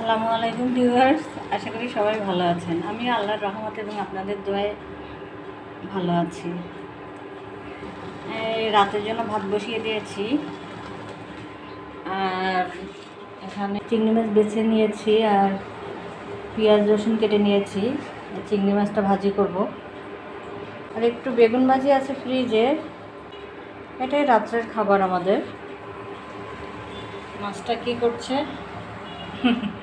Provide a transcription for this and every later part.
আসসালামু আলাইকুম ভিউয়ার্স, আশা করি সবাই ভালো আছেন। আমি আল্লাহর রহমত এবং আপনাদের দোয়ায় ভালো আছি। রাতের জন্য ভাত বসিয়ে দিয়েছি। আর এখানে চিংড়ি মাছ বেছে নিয়েছি আর পেঁয়াজ, রসুন কেটে নিয়েছি। চিংড়ি মাছটা ভাজি করব। আর একটু বেগুন ভাজি আছে ফ্রিজে। এটাই রাত্রের খাবার আমাদের। মাছটা কি করছে?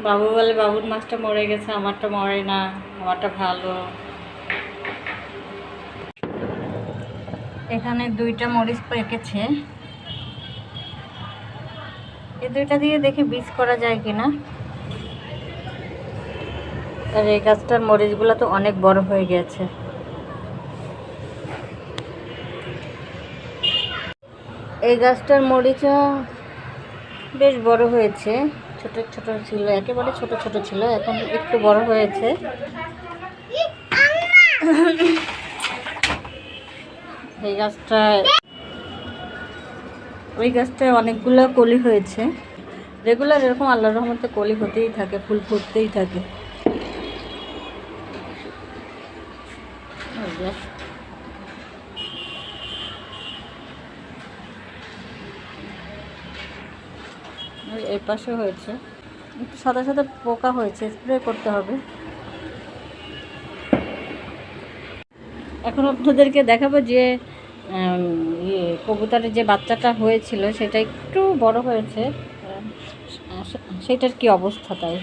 বাবু বলে, বাবুর মাছটা মরে গেছে, আমারটা মরে না, আমারটা ভালো। এখানে দুইটা মরিচ পেকেছে। এই দুইটা দিয়ে দেখি বীজ করা যায় কিনা। আর এই গাছটার মরিচগুলো তো অনেক বড় হয়ে গেছে। এই গাছটার মরিচও বেশ বড় হয়েছে। ছোট ছোট ছিল, একেবারে ছোট ছোট ছিল, এখন একটু বড় হয়েছে। এই গাছটা ওই গাছটায় অনেকগুলো কলি হয়েছে। রেগুলার এরকম আল্লাহর রহমতে কলি হতেই থাকে, ফুল ফুটতেই থাকে। এই পাশে হয়েছে। একটু সাদা সাদা পোকা হয়েছে স্প্রে করতে হবে। এখন আপনাদেরকে দেখাবো যে ইয়ে কবুতরের যে বাচ্চাটা হয়েছিল, সেটা একটু বড় হয়েছে। সেটার কি অবস্থা তাই?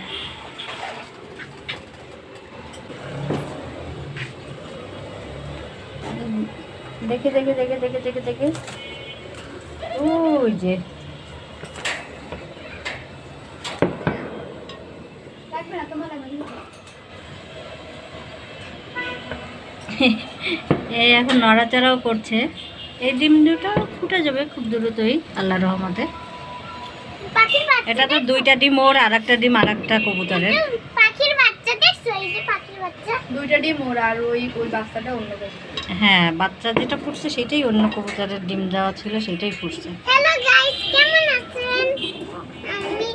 দেখে দেখে দেখে দেখে দেখে দেখে। ওই যে এই এখন নড়াচড়াও করছে। এই ডিম দুটো ফুটে যাবে খুব দ্রুতই আল্লাহ রহমতে। এটা তো দুইটা ডিম ওর আর একটা ডিম আর একটা কবুতরের পাখির বাচ্চা দেখছ? এই যে পাখির বাচ্চা। দুইটা ডিম ওর আর ওই ওই বাচ্চাটা অন্য হ্যাঁ বাচ্চা যেটা ফুটছে সেটাই অন্য কবুতরের ডিম দেওয়া ছিল সেটাই ফুটছে। হ্যালো গাইস কেমন আছেন আমি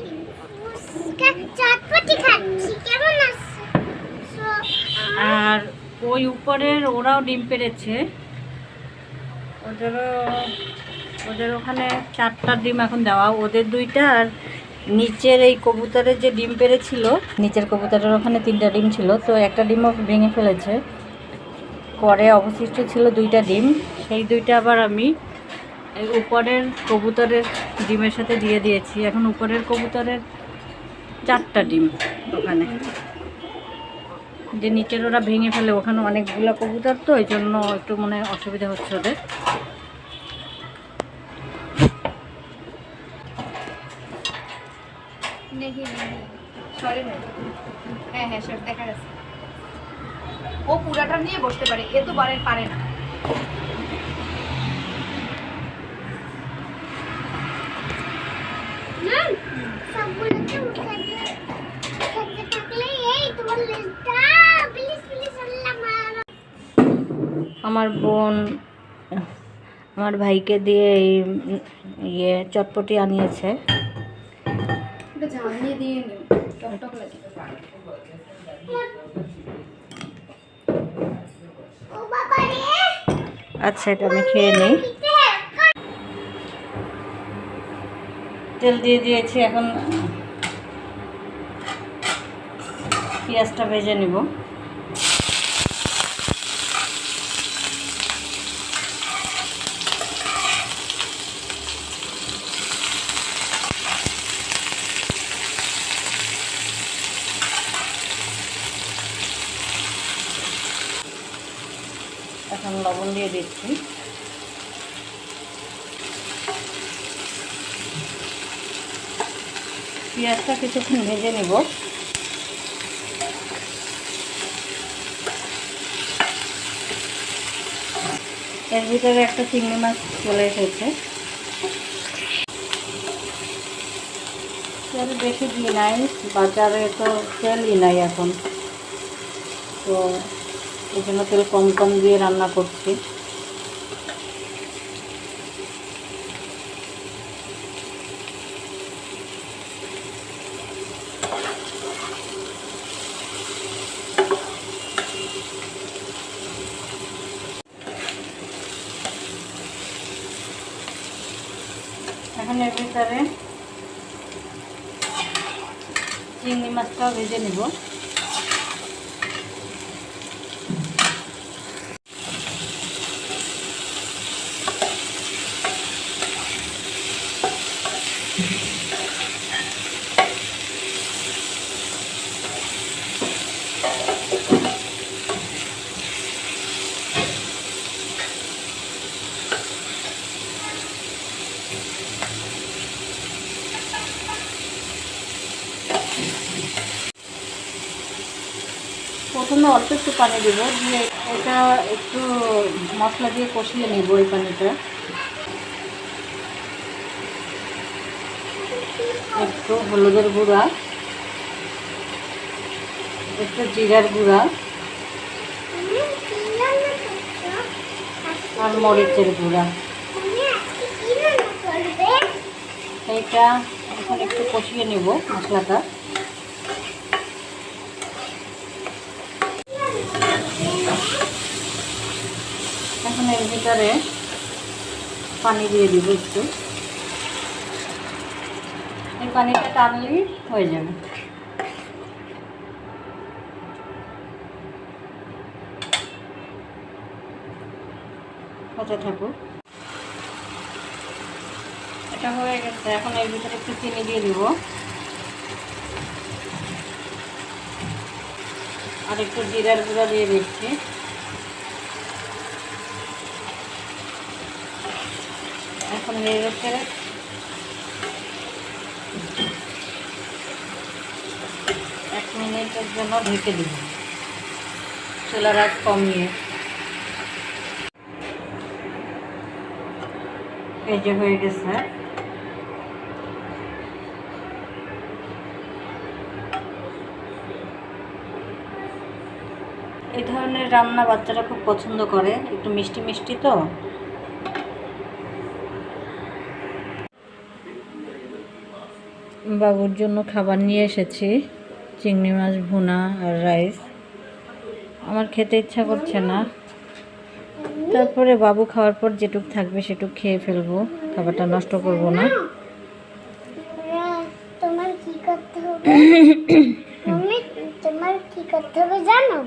ফুচকা চটপটি খাচ্ছি কেমন আছেন So, আর ওই উপরের ওরাও ডিম পেড়েছে ওদেরও, ওদের ওখানে চারটা ডিম এখন দেওয়া। ওদের দুইটা আর নিচের এই কবুতরের যে ডিম পেড়েছিল নিচের কবুতরের ওখানে তিনটা ডিম ছিল, তো একটা ডিমও ভেঙে ফেলেছে। পরে অবশিষ্ট ছিল দুইটা ডিম। সেই দুইটা আবার আমি এই উপরের কবুতরের ডিমের সাথে দিয়ে দিয়েছি। এখন উপরের কবুতরের চারটা ডিম ওখানে। যে নিচের ওরা ভেঙে ফেলে ওখানে অনেকগুলো কবুতর তো এই জন্য একটু মনে অসুবিধা হচ্ছে ওদের। হ্যাঁ হ্যাঁ দেখা যাচ্ছে। ও পুরাটা নিয়ে বসতে পারে এ তো বারে পারে না। সবগুলোকে উঠাতে উঠাতে থাকলে এই তোমার আমার বোন আমার ভাইকে দিয়ে এই ইয়ে চটপটি আনিয়েছে। আচ্ছা এটা আমি খেয়ে নিই। তেল দিয়ে দিয়েছি এখন পেঁয়াজটা ভেজে নিব। দিয়ে দিচ্ছি পেঁয়াজটা কিছুক্ষণ ভেজে নেব। এর ভিতরে একটা চিংড়ি মাছ চলে এসেছে। তেল বেশি দিই নাই, বাজারে তো তেলই নাই এখন। তো এই জন্য তেল কম কম দিয়ে রান্না করছি। এখন এর ভিতরে চিংড়ি মাছটাও ভেজে নেব। প্রথমে অল্প একটু পানি দেব, দিয়ে এটা একটু মশলা দিয়ে কষিয়ে নেব এই পানিটা। একটু হলুদের গুঁড়া, একটু জিরার গুঁড়া আর মরিচের গুঁড়া। এইটা এখন একটু কষিয়ে নেব মশলাটা এখন এর ভিতরে পানি দিয়ে দিব একটু। এই পানিটা টানলেই হয়ে যাবে। হতে থাকুক এটা হয়ে গেছে। এখন এর ভিতরে একটু চিনি দিয়ে দিব। আর একটু জিরার গুঁড়া দিয়ে দিচ্ছি। এখন নেড়ে ছেড়ে এক মিনিটের জন্য ঢেকে দিব। চুলার আগ কমিয়ে। এই যে হয়ে গেছে। এই ধরনের রান্না বাচ্চারা খুব পছন্দ করে। একটু মিষ্টি মিষ্টি তো। বাবুর জন্য খাবার নিয়ে এসেছি। চিংড়ি মাছ ভুনা আর রাইস। আমার খেতে ইচ্ছা করছে না। তারপরে বাবু খাওয়ার পর যেটুক থাকবে সেটুক খেয়ে ফেলব। খাবারটা নষ্ট করব না। তোমার কি করতে হবে? তোমার কি করতে হবে জানো?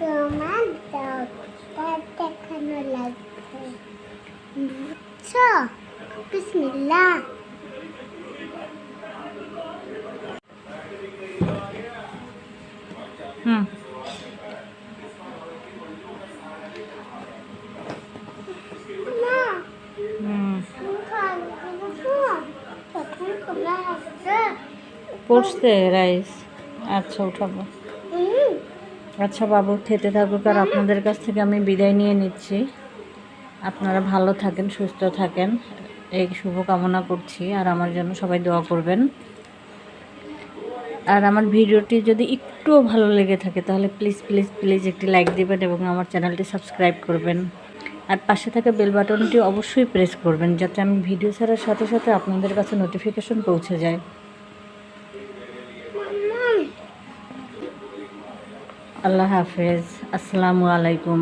তোমার ডাক্তার দেখানো লাগবে। বুঝছ? বিসমিল্লাহ। হুম। পড়ছে রাইস। আচ্ছা উঠাবো। আচ্ছা বাবু খেতে থাকুক আর আপনাদের কাছ থেকে আমি বিদায় নিয়ে নিচ্ছি। আপনারা ভালো থাকেন সুস্থ থাকেন। এই শুভ কামনা করছি, আর আমার জন্য সবাই দোয়া করবেন। আর আমার ভিডিওটি যদি একটুও ভালো লেগে থাকে, তাহলে প্লিজ প্লিজ প্লিজ একটি লাইক দিবেন এবং আমার চ্যানেলটি সাবস্ক্রাইব করবেন। আর পাশে থাকা বেল বাটনটি অবশ্যই প্রেস করবেন, যাতে আমি ভিডিও ছাড়ার সাথে সাথে আপনাদের কাছে নোটিফিকেশন পৌঁছে যায়। আল্লাহ হাফেজ। আসসালামু আলাইকুম।